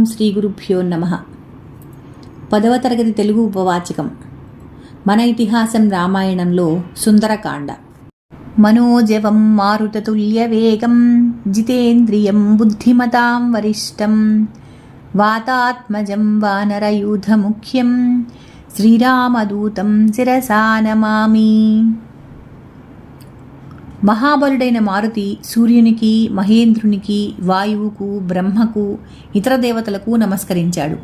ఓం శ్రీ గురుభ్యో నమ. పదవ తరగతి తెలుగు ఉపవాచకం. మన ఇతిహాసం రామాయణంలో సుందరకాండ. మనోజవం మారుతతుల్య వేగం జితేంద్రియం బుద్ధిమతాం వరిష్టం వాతాత్మజం వానరయూధముఖ్యం శ్రీరామదూతం శిరసా నమామి మహాబలుడైన మారుతి సూర్యునికి మహేంద్రునికి వాయువుకు బ్రహ్మకు ఇతర దేవతలకు నమస్కరించాడు.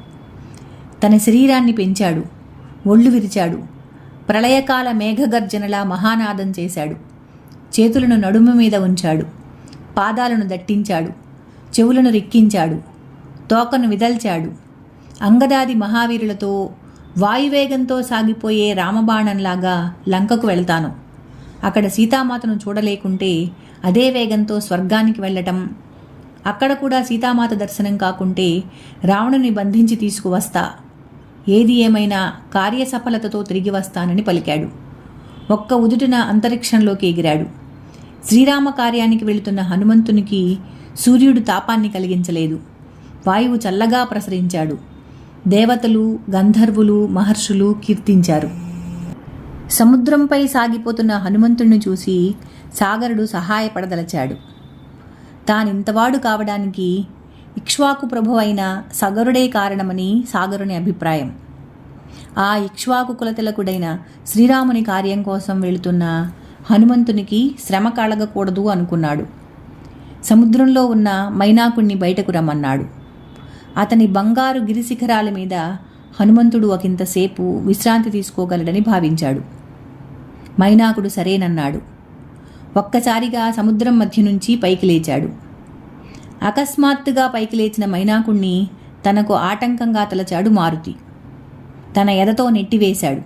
తన శరీరాన్ని పెంచాడు. ఒళ్ళు విరిచాడు. ప్రళయకాల మేఘగర్జనలా మహానాదం చేశాడు. చేతులను నడుము మీద ఉంచాడు. పాదాలను దట్టించాడు. చెవులను రిక్కించాడు. తోకను విదల్చాడు. అంగదాది మహావీరులతో వాయువేగంతో సాగిపోయే రామబాణంలాగా లంకకు వెళ్తాను. అక్కడ సీతామాతను చూడలేకుంటే అదే వేగంతో స్వర్గానికి వెళ్ళటం. అక్కడ కూడా సీతామాత దర్శనం కాకుంటే రావణుని బంధించి తీసుకువస్తా. ఏది ఏమైనా కార్యసఫలతతో తిరిగి వస్తానని పలికాడు. ఒక్క ఉదుటిన అంతరిక్షంలోకి ఎగిరాడు. శ్రీరామ కార్యానికి వెళుతున్న హనుమంతునికి సూర్యుడు తాపాన్ని కలిగించలేదు. వాయువు చల్లగా ప్రసరించాడు. దేవతలు గంధర్వులు మహర్షులు కీర్తించారు. సముద్రంపై సాగిపోతున్న హనుమంతుణ్ణి చూసి సాగరుడు సహాయపడదలచాడు. తానింతవాడు కావడానికి ఇక్ష్వాకు ప్రభు అయిన సగరుడే కారణమని సాగరుని అభిప్రాయం. ఆ ఇక్ష్వాకు కులతిలకుడైన శ్రీరాముని కార్యం కోసం వెళుతున్న హనుమంతునికి శ్రమ కలగకూడదు అనుకున్నాడు. సముద్రంలో ఉన్న మైనాకుణ్ణి బయటకు రమ్మన్నాడు. అతని బంగారు గిరిశిఖరాల మీద హనుమంతుడు ఒకంతసేపు విశ్రాంతి తీసుకోగలడని భావించాడు. మైనాకుడు సరేనన్నాడు. ఒక్కసారిగా సముద్రం మధ్య నుంచి పైకి లేచాడు. అకస్మాత్తుగా పైకి లేచిన మైనాకుణ్ణి తనకు ఆటంకంగా తలచాడు మారుతి. తన ఎదతో నెట్టివేశాడు.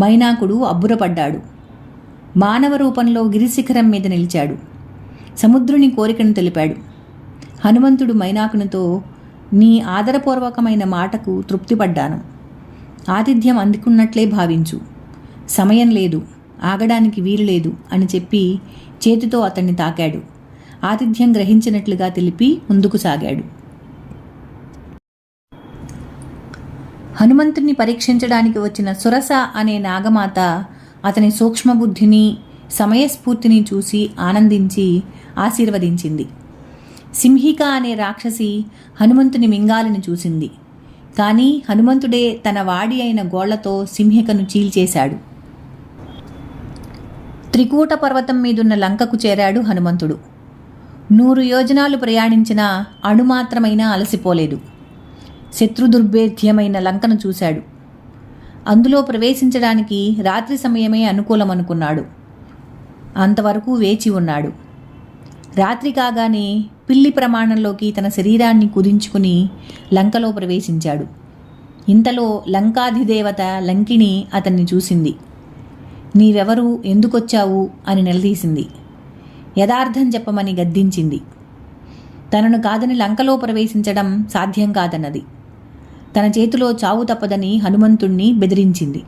మైనాకుడు అబ్బురపడ్డాడు. మానవ రూపంలో గిరిశిఖరం మీద నిలిచాడు. సముద్రుని కోరికను తెలిపాడు. హనుమంతుడు మైనాకునితో నీ ఆదరపూర్వకమైన మాటకు తృప్తిపడ్డాను. ఆతిథ్యం అందుకున్నట్లే భావించు. సమయం లేదు ఆగడానికి వీలులేదు అని చెప్పి చేతితో అతన్ని తాకాడు. ఆతిథ్యం గ్రహించినట్లుగా తెలిపి ముందుకు సాగాడు. హనుమంతుణ్ణి పరీక్షించడానికి వచ్చిన సురస అనే నాగమాత అతని సూక్ష్మబుద్ధిని సమయస్ఫూర్తిని చూసి ఆనందించి ఆశీర్వదించింది. సింహిక అనే రాక్షసి హనుమంతుని మింగాలని చూసింది. కానీ హనుమంతుడే తన వాడి అయిన గోళ్ళతో సింహికను చీల్చేశాడు. త్రికూట పర్వతం మీదున్న లంకకు చేరాడు హనుమంతుడు. నూరు యోజనాలు ప్రయాణించినా అణుమాత్రమైనా అలసిపోలేదు. శత్రుదుర్భేద్యమైన లంకను చూశాడు. అందులో ప్రవేశించడానికి రాత్రి సమయమే అనుకూలమనుకున్నాడు. అంతవరకు వేచి ఉన్నాడు. రాత్రి కాగానే పిల్లి ప్రమాణంలోకి తన శరీరాన్ని కుదించుకుని లంకలో ప్రవేశించాడు. ఇంతలో లంకాధిదేవత లంకిణి అతన్ని చూసింది. నీవెవరు? ఎందుకొచ్చావు? అని నిలదీసింది. యథార్థం చెప్పమని గద్దించింది. తనను కాదని లంకలో ప్రవేశించడం సాధ్యం కాదన్నది. తన చేతిలో చావు తప్పదని హనుమంతుణ్ణి బెదిరించింది.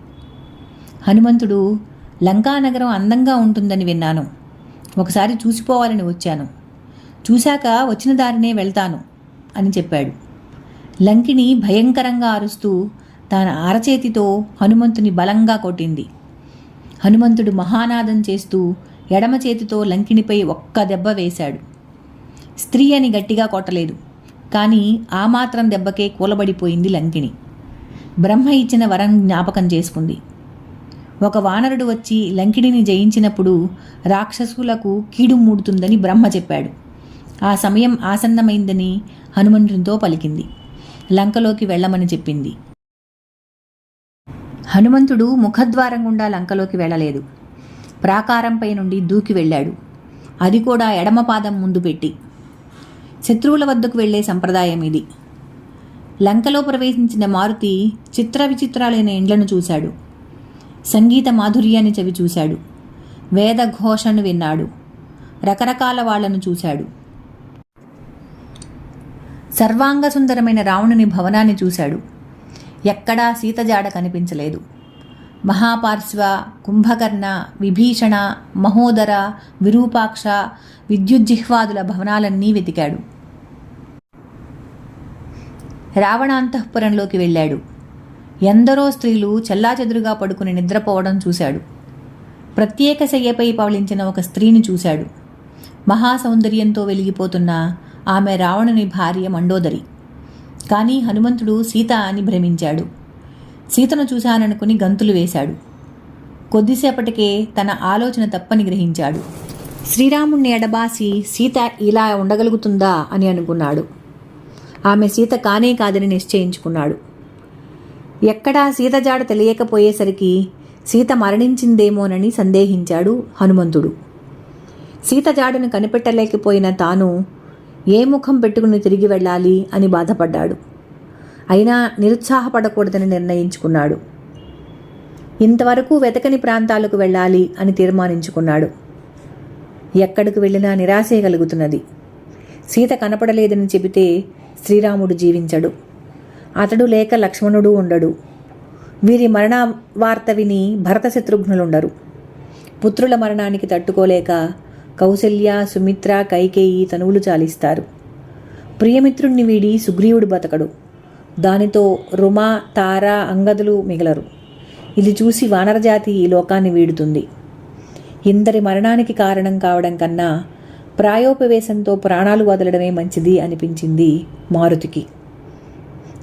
హనుమంతుడు లంకానగరం అందంగా ఉంటుందని విన్నాను. ఒకసారి చూసిపోవాలని వచ్చాను. చూశాక వచ్చిన దారినే వెళ్తాను అని చెప్పాడు. లంకిని భయంకరంగా అరుస్తూ తన అరచేతితో హనుమంతుని బలంగా కొట్టింది. హనుమంతుడు మహానాదం చేస్తూ ఎడమ చేతితో లంకిణిపై ఒక్క దెబ్బ వేశాడు. స్త్రీ అని గట్టిగా కొట్టలేదు. కానీ ఆ మాత్రం దెబ్బకే కూలబడిపోయింది లంకిణి. బ్రహ్మ ఇచ్చిన వరం జ్ఞాపకం చేసుకుంది. ఒక వానరుడు వచ్చి లంకిడిని జయించినప్పుడు రాక్షసులకు కీడు మూడుతుందని బ్రహ్మ చెప్పాడు. ఆ సమయం ఆసన్నమైందని హనుమంతునితో పలికింది. లంకలోకి వెళ్ళమని చెప్పింది. హనుమంతుడు ముఖద్వారం గుండా లంకలోకి వెళ్ళలేదు. ప్రాకారంపై నుండి దూకి వెళ్ళాడు. అది కూడా ఎడమ పాదం ముందు పెట్టి. శత్రువుల వద్దకు వెళ్ళే సంప్రదాయం ఇది. లంకలో ప్రవేశించిన మారుతి చిత్ర విచిత్రాలైన ఇండ్లను చూశాడు. సంగీత మాధుర్యాన్ని చవి చూశాడు. వేద ఘోషను విన్నాడు. రకరకాల వాళ్ళను చూశాడు. సర్వాంగ సుందరమైన రావణుని భవనాన్ని చూశాడు. ఎక్కడా సీతజాడ కనిపించలేదు. మహాపార్శ్వ కుంభకర్ణ విభీషణ మహోదర విరూపాక్ష విద్యుజ్జిహ్వాదుల భవనాలన్నీ వెతికాడు. రావణాంతఃపురంలోకి వెళ్ళాడు. ఎందరో స్త్రీలు చెల్లాచెదురుగా పడుకుని నిద్రపోవడం చూశాడు. ప్రత్యేక శయ్యపై పవళించిన ఒక స్త్రీని చూశాడు. మహాసౌందర్యంతో వెలిగిపోతున్న ఆమె రావణుని భార్య మండోదరి. కానీ హనుమంతుడు సీత అని భ్రమించాడు. సీతను చూశాననుకుని గంతులు వేశాడు. కొద్దిసేపటికే తన ఆలోచన తప్పని గ్రహించాడు. శ్రీరాముణ్ణి ఎడబాసి సీత ఇలా ఉండగలుగుతుందా అని అనుకున్నాడు. ఆమె సీత కానే కాదని నిశ్చయించుకున్నాడు. ఎక్కడా సీత జాడ తెలియకపోయేసరికి సీత మరణించిందేమోనని సందేహించాడు హనుమంతుడు. సీత జాడను కనిపెట్టలేకపోయిన తాను ఏ ముఖం పెట్టుకుని తిరిగి వెళ్ళాలి అని బాధపడ్డాడు. అయినా నిరుత్సాహపడకూడదని నిర్ణయించుకున్నాడు. ఇంతవరకు వెతకని ప్రాంతాలకు వెళ్ళాలి అని తీర్మానించుకున్నాడు. ఎక్కడికి వెళ్ళినా నిరాశే కలుగుతున్నది. సీత కనపడలేదని చెబితే శ్రీరాముడు జీవించడు. అతడు లేక లక్ష్మణుడు ఉండడు. వీరి మరణ వార్త విని భరత శత్రుఘ్నులుండరు పుత్రుల మరణానికి తట్టుకోలేక కౌసల్య సుమిత్ర కైకేయి తనువులు చాలిస్తారు. ప్రియమిత్రుణ్ణి వీడి సుగ్రీవుడు బతకడు. దానితో రుమ తార అంగదులు మిగలరు. ఇది చూసి వానరజాతి ఈ లోకాన్ని వీడుతుంది. ఇందరి మరణానికి కారణం కావడం కన్నా ప్రాయోపవేశంతో ప్రాణాలు వదలడమే మంచిది అనిపించింది మారుతికి.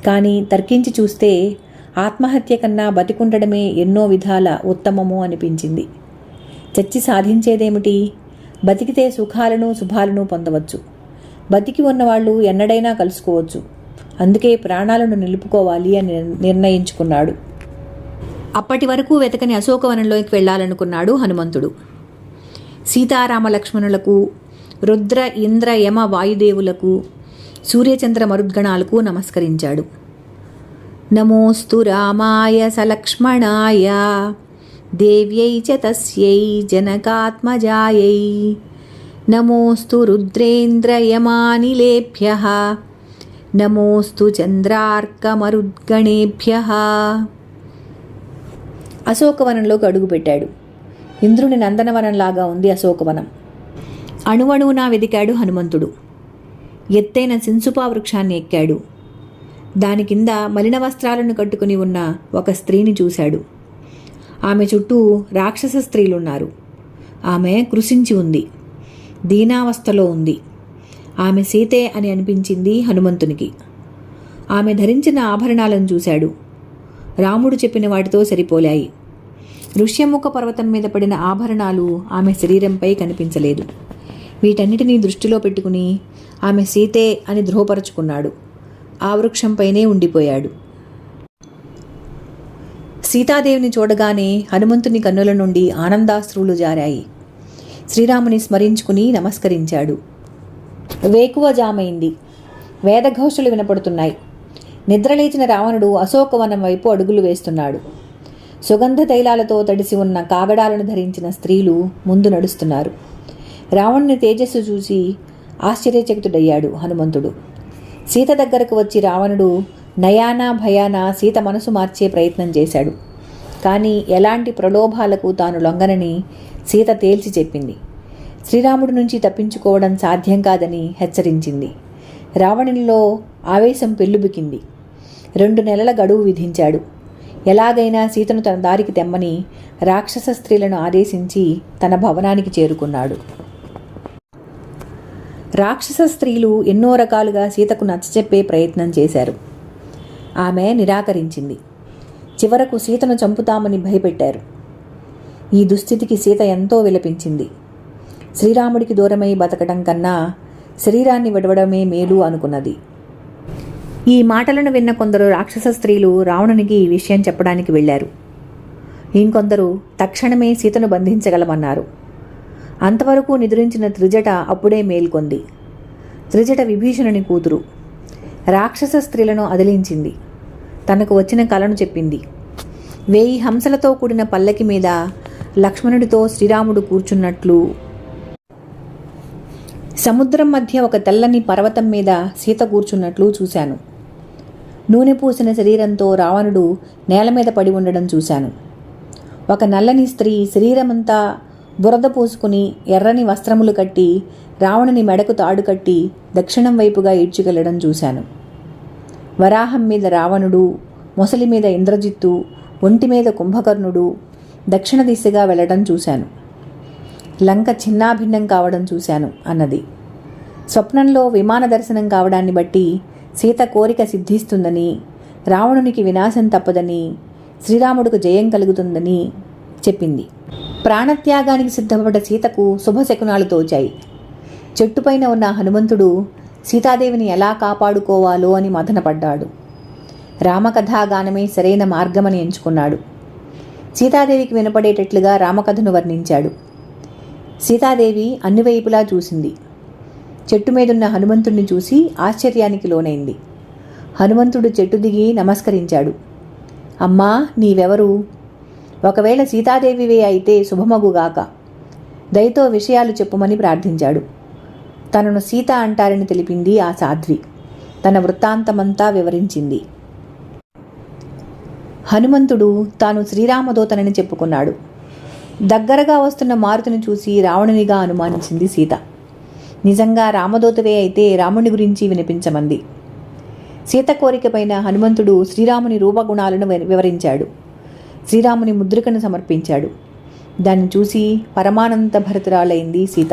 కానీ తర్కించి చూస్తే ఆత్మహత్య కన్నా బతికుండడమే ఎన్నో విధాల ఉత్తమము అనిపించింది. చచ్చి సాధించేదేమిటి? బతికితే సుఖాలను శుభాలను పొందవచ్చు. బతికి ఉన్నవాళ్ళు ఎన్నడైనా కలుసుకోవచ్చు. అందుకే ప్రాణాలను నిలుపుకోవాలి అని నిర్ణయించుకున్నాడు. అప్పటి వరకు వెతకని అశోకవనంలోకి వెళ్ళాలనుకున్నాడు హనుమంతుడు. సీతారామ లక్ష్మణులకు రుద్ర ఇంద్ర యమ వాయుదేవులకు సూర్యచంద్ర మరుద్గణాలకు నమస్కరించాడు. నమోస్తు రామాయ సలక్ష్మణాయ. దేవ్యై చ తస్యై జనకాత్మజాయై. నమోస్తు రుద్రేంద్రయమానిలేభ్య. నమోస్తు చంద్రార్కమరుద్గణేభ్య. అశోకవనంలోకి అడుగుపెట్టాడు. ఇంద్రుని నందనవనంలాగా ఉంది అశోకవనం. అణువణువునా వెదికాడు హనుమంతుడు. ఎత్తైన సింసుపా వృక్షాన్ని ఎక్కాడు. దాని కింద మలిన వస్త్రాలను కట్టుకుని ఉన్న ఒక స్త్రీని చూశాడు. ఆమె చుట్టూ రాక్షస స్త్రీలున్నారు. ఆమె కృషించి ఉంది. దీనావస్థలో ఉంది. ఆమె సీతే అని అనిపించింది హనుమంతునికి. ఆమె ధరించిన ఆభరణాలను చూశాడు. రాముడు చెప్పిన వాటితో సరిపోలాయి. ఋష్యముఖ పర్వతం మీద పడిన ఆభరణాలు ఆమె శరీరంపై కనిపించలేదు. వీటన్నిటినీ దృష్టిలో పెట్టుకుని ఆమె సీతే అని ధృవపరుచుకున్నాడు. ఆ వృక్షంపైనే ఉండిపోయాడు. సీతాదేవిని చూడగానే హనుమంతుని కన్నుల నుండి ఆనందాశ్రువులు జారాయి. శ్రీరాముని స్మరించుకుని నమస్కరించాడు. వేకువ జామైంది వేదఘోషలు వినపడుతున్నాయి. నిద్రలేచిన రావణుడు అశోకవనం వైపు అడుగులు వేస్తున్నాడు. సుగంధ తైలాలతో తడిసి ఉన్న కాగడాలను ధరించిన స్త్రీలు ముందు నడుస్తున్నారు. రావణుని తేజస్సు చూసి ఆశ్చర్యచకితుడయ్యాడు హనుమంతుడు. సీత దగ్గరకు వచ్చి రావణుడు నయానా భయానా సీత మనసు మార్చే ప్రయత్నం చేశాడు. కానీ ఎలాంటి ప్రలోభాలకు తాను లొంగనని సీత తేల్చి చెప్పింది. శ్రీరాముడి నుంచి తప్పించుకోవడం సాధ్యం కాదని హెచ్చరించింది. రావణునిలో ఆవేశం పెళ్ళుబికింది రెండు నెలల గడువు విధించాడు. ఎలాగైనా సీతను తన దారికి తెమ్మని రాక్షస స్త్రీలను ఆదేశించి తన భవనానికి చేరుకున్నాడు. రాక్షస స్త్రీలు ఎన్నో రకాలుగా సీతకు నచ్చచెప్పే ప్రయత్నం చేశారు. ఆమె నిరాకరించింది. చివరకు సీతను చంపుతామని భయపెట్టారు. ఈ దుస్థితికి సీత ఎంతో విలపించింది. శ్రీరాముడికి దూరమై బతకడం కన్నా శరీరాన్ని విడవడమే మేలు అనుకున్నది. ఈ మాటలను విన్న కొందరు రాక్షస స్త్రీలు రావణునికి ఈ విషయం చెప్పడానికి వెళ్ళారు. ఇంకొందరు తక్షణమే సీతను బంధించగలమన్నారు. అంతవరకు నిద్రించిన త్రిజట అప్పుడే మేల్కొంది. త్రిజట విభీషణుని కూతురు. రాక్షస స్త్రీలను అదిలించింది. తనకు వచ్చిన కలను చెప్పింది. వేయి హంసలతో కూడిన పల్లకి మీద లక్ష్మణుడితో శ్రీరాముడు కూర్చున్నట్లు. సముద్రం మధ్య ఒక తెల్లని పర్వతం మీద సీత కూర్చున్నట్లు చూశాను. నూనె పూసిన శరీరంతో రావణుడు నేల మీద పడి ఉండడం చూశాను. ఒక నల్లని స్త్రీ శరీరమంతా బురద పూసుకుని ఎర్రని వస్త్రములు కట్టి రావణుని మెడకు తాడు కట్టి దక్షిణం వైపుగా ఈడ్చుకెళ్ళడం చూశాను. వరాహం మీద రావణుడు మొసలి మీద ఇంద్రజిత్తు ఒంటి మీద కుంభకర్ణుడు దక్షిణ దిశగా వెళ్ళడం చూశాను. లంక చిన్నాభిన్నం కావడం చూశాను అన్నది. స్వప్నంలో విమాన దర్శనం కావడాన్ని బట్టి సీత కోరిక సిద్ధిస్తుందని రావణునికి వినాశం తప్పదని శ్రీరాముడికి జయం కలుగుతుందని చెప్పింది. ప్రాణత్యాగానికి సిద్ధపడ్డ సీతకు శుభశకునాలు తోచాయి. చెట్టుపైన ఉన్న హనుమంతుడు సీతాదేవిని ఎలా కాపాడుకోవాలో అని మథనపడ్డాడు. రామకథాగానమే సరైన మార్గమని ఎంచుకున్నాడు. సీతాదేవికి వినపడేటట్లుగా రామకథను వర్ణించాడు. సీతాదేవి అన్ని వైపులా చూసింది. చెట్టు మీదున్న హనుమంతుడిని చూసి ఆశ్చర్యానికి లోనైంది. హనుమంతుడు చెట్టు దిగి నమస్కరించాడు. అమ్మా నీవెవరు? ఒకవేళ సీతాదేవివే అయితే శుభమగుగాక. దయతో విషయాలు చెప్పుమని ప్రార్థించాడు. తనను సీత అంటారని తెలిపింది ఆ సాధ్వి. తన వృత్తాంతమంతా వివరించింది. హనుమంతుడు తాను శ్రీరామదూతనని చెప్పుకున్నాడు. దగ్గరగా వస్తున్న మారుతిని చూసి రావణునిగా అనుమానించింది సీత. నిజంగా రామదూతవే అయితే రాముని గురించి వినిపించమంది. సీత కోరికపైన హనుమంతుడు శ్రీరాముని రూపగుణాలను వివరించాడు. శ్రీరాముని ముద్రికను సమర్పించాడు. దాన్ని చూసి పరమానంద భరితురాలైంది సీత.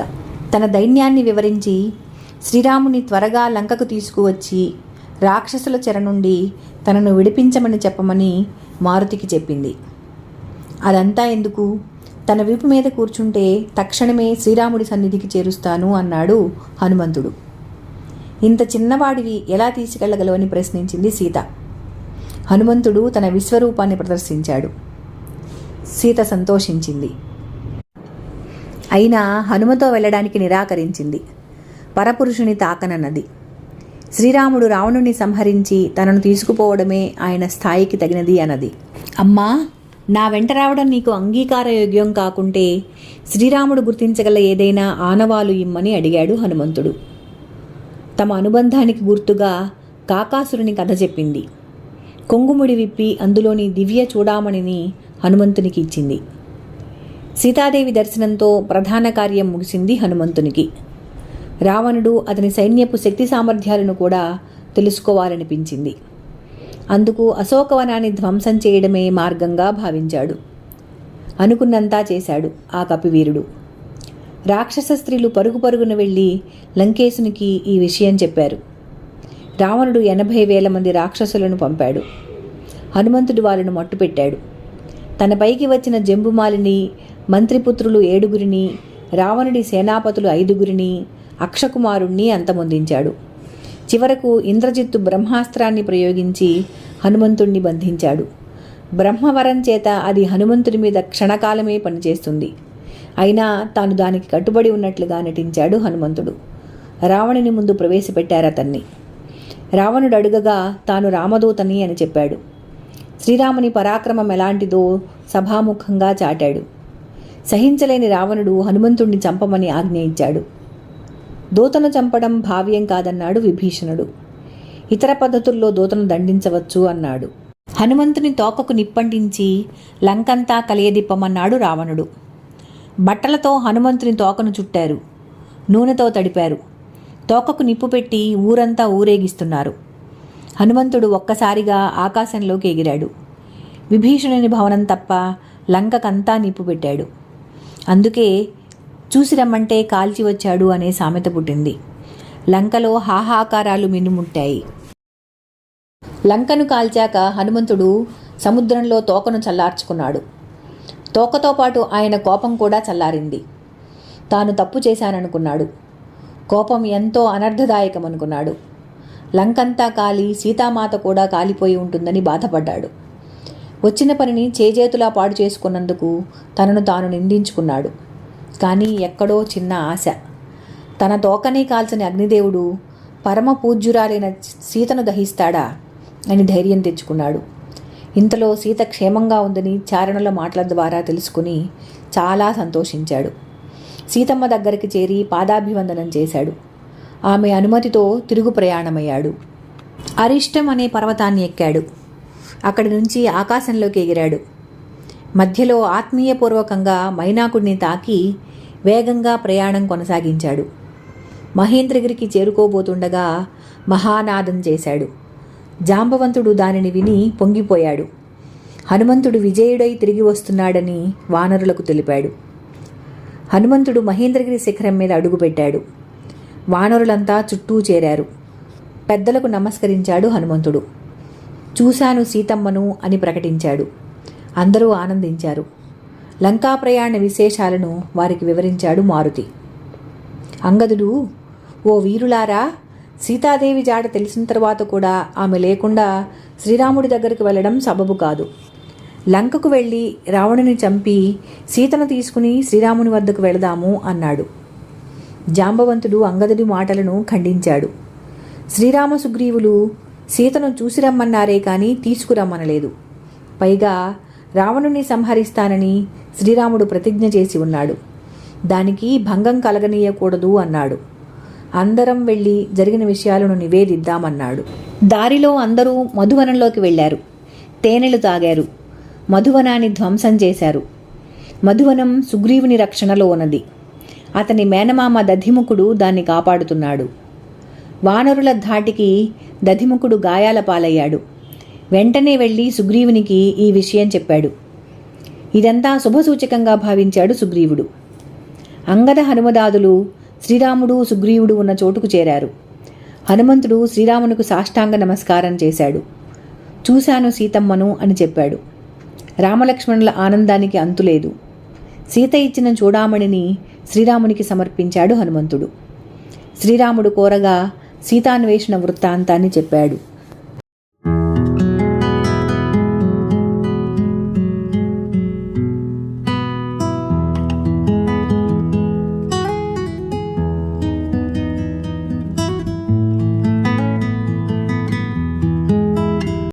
తన దైన్యాన్ని వివరించి శ్రీరాముని త్వరగా లంకకు తీసుకువచ్చి రాక్షసుల చెర నుండి తనను విడిపించమని చెప్పమని మారుతికి చెప్పింది. అదంతా ఎందుకు? తన వీపు మీద కూర్చుంటే తక్షణమే శ్రీరాముడి సన్నిధికి చేరుస్తాను అన్నాడు హనుమంతుడు. ఇంత చిన్నవాడివి ఎలా తీసుకెళ్ళగలవని ప్రశ్నించింది సీత. హనుమంతుడు తన విశ్వరూపాన్ని ప్రదర్శించాడు. సీత సంతోషించింది. అయినా హనుమతో వెళ్ళడానికి నిరాకరించింది. పరపురుషుని తాకనన్నది. శ్రీరాముడు రావణుని సంహరించి తనను తీసుకుపోవడమే ఆయన స్థాయికి తగినది అన్నది. అమ్మా నా వెంట రావడం నీకు అంగీకారయోగ్యం కాకుంటే శ్రీరాముడు గుర్తించగల ఏదైనా ఆనవాలు ఇమ్మని అడిగాడు హనుమంతుడు. తమ అనుబంధానికి గుర్తుగా కాకాసురుని కథ చెప్పింది. కొంగుముడి విప్పి అందులోని దివ్య చూడామణిని హనుమంతునికి ఇచ్చింది. సీతాదేవి దర్శనంతో ప్రధాన కార్యం ముగిసింది హనుమంతునికి. రావణుడు అతని సైన్యపు శక్తి సామర్థ్యాలను కూడా తెలుసుకోవాలనిపించింది. అందుకు అశోకవనాన్ని ధ్వంసం చేయడమే మార్గంగా భావించాడు. అనుకున్నంతా చేశాడు ఆ కపివీరుడు. రాక్షస స్త్రీలు పరుగు పరుగున వెళ్ళి లంకేశునికి ఈ విషయం చెప్పారు. రావణుడు ఎనభై వేల మంది రాక్షసులను పంపాడు. హనుమంతుడు వాళ్ళను మట్టుపెట్టాడు. తన పైకి వచ్చిన జంబుమాలిని మంత్రిపుత్రులు ఏడుగురిని రావణుడి సేనాపతులు ఐదుగురిని అక్షకుమారుణ్ణి అంతమొందించాడు. చివరకు ఇంద్రజిత్తు బ్రహ్మాస్త్రాన్ని ప్రయోగించి హనుమంతుణ్ణి బంధించాడు. బ్రహ్మవరం చేత అది హనుమంతుడి మీద క్షణకాలమే పనిచేస్తుంది. అయినా తాను దానికి కట్టుబడి ఉన్నట్లుగా నటించాడు హనుమంతుడు. రావణుని ముందు ప్రవేశపెట్టారు అతన్ని. రావణుడు అడుగగా తాను రామదూతని అని చెప్పాడు. శ్రీరాముని పరాక్రమం ఎలాంటిదో సభాముఖంగా చాటాడు. సహించలేని రావణుడు హనుమంతుణ్ణి చంపమని ఆజ్ఞయించాడు. దూతను చంపడం భావ్యం కాదన్నాడు విభీషణుడు. ఇతర పద్ధతుల్లో దూతను దండించవచ్చు అన్నాడు. హనుమంతుని తోకకు నిప్పంటించి లంకంతా కలియదిప్పమన్నాడు రావణుడు. బట్టలతో హనుమంతుని తోకను చుట్టారు. నూనెతో తడిపారు. తోకకు నిప్పు పెట్టి ఊరంతా ఊరేగిస్తున్నారు. హనుమంతుడు ఒక్కసారిగా ఆకాశంలోకి ఎగిరాడు. విభీషణుని భవనం తప్ప లంకకంతా నిప్పు పెట్టాడు. అందుకే చూసి రమ్మంటే కాల్చి వచ్చాడు అనే సామెత పుట్టింది. లంకలో హాహాకారాలు మిన్నుముట్టాయి. లంకను కాల్చాక హనుమంతుడు సముద్రంలో తోకను చల్లార్చుకున్నాడు. తోకతో పాటు ఆయన కోపం కూడా చల్లారింది. తాను తప్పు చేశాననుకున్నాడు. కోపం ఎంతో అనర్థదాయకమనుకున్నాడు లంకంతా కాలి సీతామాత కూడా కాలిపోయి ఉంటుందని బాధపడ్డాడు. వచ్చిన పనిని చేజేతులా పాడు చేసుకున్నందుకు తనను తాను నిందించుకున్నాడు. కానీ ఎక్కడో చిన్న ఆశ. తన తోకనే కాల్చని అగ్నిదేవుడు పరమ పూజ్యురాలైన సీతను దహిస్తాడా అని ధైర్యం తెచ్చుకున్నాడు. ఇంతలో సీత క్షేమంగా ఉందని చారణుల మాటల ద్వారా తెలుసుకుని చాలా సంతోషించాడు. సీతమ్మ దగ్గరికి చేరి పాదాభివందనం చేశాడు. ఆమె అనుమతితో తిరుగు ప్రయాణమయ్యాడు. అరిష్టం అనే పర్వతాన్ని ఎక్కాడు. అక్కడి నుంచి ఆకాశంలోకి ఎగిరాడు. మధ్యలో ఆత్మీయపూర్వకంగా మైనాకుడిని తాకి వేగంగా ప్రయాణం కొనసాగించాడు. మహేంద్రగిరికి చేరుకోబోతుండగా మహానాదం చేశాడు. జాంబవంతుడు దానిని విని పొంగిపోయాడు. హనుమంతుడు విజయుడై తిరిగి వస్తున్నాడని వానరులకు తెలిపాడు. హనుమంతుడు మహేంద్రగిరి శిఖరం మీద అడుగుపెట్టాడు. వానరులంతా చుట్టూ చేరారు. పెద్దలకు నమస్కరించాడు హనుమంతుడు. చూశాను సీతమ్మను అని ప్రకటించాడు. అందరూ ఆనందించారు. లంకా ప్రయాణ విశేషాలను వారికి వివరించాడు మారుతి. అంగదుడు ఓ వీరులారా సీతాదేవి జాడ తెలిసిన తర్వాత కూడా ఆమె లేకుండా శ్రీరాముడి దగ్గరికి వెళ్ళడం సబబు కాదు. లంకకు వెళ్ళి రావణుని చంపి సీతను తీసుకుని శ్రీరాముని వద్దకు వెళదాము అన్నాడు. జాంబవంతుడు అంగదుడి మాటలను ఖండించాడు. శ్రీరామ సుగ్రీవులు సీతను చూసి రమ్మన్నారే కానీ తీసుకురమ్మనలేదు. పైగా రావణుని సంహరిస్తానని శ్రీరాముడు ప్రతిజ్ఞ చేసి ఉన్నాడు. దానికి భంగం కలగనీయకూడదు అన్నాడు. అందరం వెళ్ళి జరిగిన విషయాలను నివేదిద్దామన్నాడు. దారిలో అందరూ మధువనంలోకి వెళ్ళారు. తేనెలు తాగారు. మధువనాన్ని ధ్వంసం చేశారు. మధువనం సుగ్రీవుని రక్షణలో ఉన్నది. అతని మేనమామ దధిముఖుడు దాన్ని కాపాడుతున్నాడు. వానరుల ధాటికి దధిముఖుడు గాయాల పాలయ్యాడు. వెంటనే వెళ్ళి సుగ్రీవునికి ఈ విషయం చెప్పాడు. ఇదంతా శుభసూచకంగా భావించాడు సుగ్రీవుడు. అంగద హనుమదాదులు శ్రీరాముడు సుగ్రీవుడు ఉన్న చోటుకు చేరారు. హనుమంతుడు శ్రీరామునికి సాష్టాంగ నమస్కారం చేశాడు. చూశాను సీతమ్మను అని చెప్పాడు. రామలక్ష్మణుల ఆనందానికి అంతులేదు. సీత ఇచ్చిన చూడామణిని శ్రీరామునికి సమర్పించాడు హనుమంతుడు. శ్రీరాముడు కోరగా సీతాన్వేషణ వృత్తాంతాన్ని చెప్పాడు.